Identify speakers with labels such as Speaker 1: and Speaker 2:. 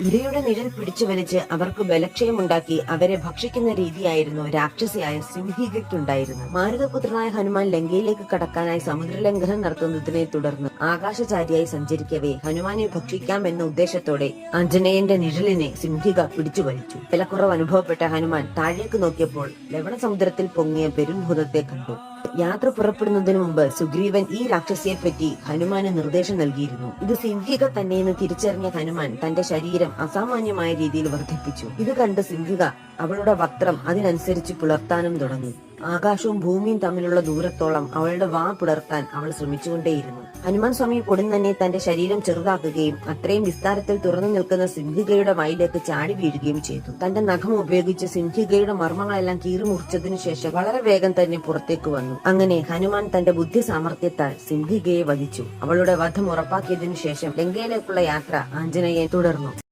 Speaker 1: ഇരയുടെ നിഴൽ പിടിച്ചു വലിച്ച് അവർക്ക് ബലക്ഷയമുണ്ടാക്കി അവരെ ഭക്ഷിക്കുന്ന രീതിയായിരുന്നു രാക്ഷസിയായ സിംഹികയ്ക്കുണ്ടായിരുന്നത്. മാരുതപുത്രനായ ഹനുമാൻ ലങ്കയിലേക്ക് കടക്കാനായി സമുദ്രലംഘനം നടത്തുന്നതിനെ തുടർന്ന് ആകാശചാരിയായി സഞ്ചരിക്കവേ ഹനുമാനെ ഭക്ഷിക്കാം എന്ന ഉദ്ദേശത്തോടെ ആഞ്ജനേയന്റെ നിഴലിനെ സിംഹിക പിടിച്ചു വലിച്ചു വിലക്കുറവ് അനുഭവപ്പെട്ട ഹനുമാൻ താഴേക്ക് നോക്കിയപ്പോൾ ലവണ സമുദ്രത്തിൽ പൊങ്ങിയ പെരുംഭൂതത്തെ കണ്ടു. യാത്ര പുറപ്പെടുന്നതിന് മുമ്പ് സുഗ്രീവൻ ഈ രാക്ഷസിയെ പറ്റി ഹനുമാന് നിർദ്ദേശം നൽകിയിരുന്നു. ഇത് സിംഹിക തന്നെയെന്ന് തിരിച്ചറിഞ്ഞ ഹനുമാൻ തന്റെ ശരീരം അസാമാന്യമായ രീതിയിൽ വർദ്ധിപ്പിച്ചു. ഇത് കണ്ട് സിംഹിക അവളുടെ വക്രം അതിനനുസരിച്ച് പുലർത്താനും തുടങ്ങി. ആകാശവും ഭൂമിയും തമ്മിലുള്ള ദൂരത്തോളം അവളുടെ വാ പുലർത്താൻ അവൾ ശ്രമിച്ചുകൊണ്ടേയിരുന്നു. ഹനുമാൻ സ്വാമി ഉടൻ തന്നെ തന്റെ ശരീരം ചെറുതാക്കുകയും അത്രയും വിസ്താരത്തിൽ തുറന്നു നിൽക്കുന്ന സിംഹികയുടെ വയലേക്ക് ചാടി വീഴുകയും ചെയ്തു. തന്റെ നഖം ഉപയോഗിച്ച് സിംഹികയുടെ മർമ്മങ്ങളെല്ലാം കീറിമുറിച്ചതിനു ശേഷം വളരെ വേഗം തന്നെ പുറത്തേക്ക് വന്നു. അങ്ങനെ ഹനുമാൻ തന്റെ ബുദ്ധി സാമർഥ്യത്താൽ സിംഹികയെ വധിച്ചു. അവളുടെ വധം ഉറപ്പാക്കിയതിനു ശേഷം ലങ്കയിലേക്കുള്ള യാത്ര ആഞ്ജനയെ തുടർന്നു.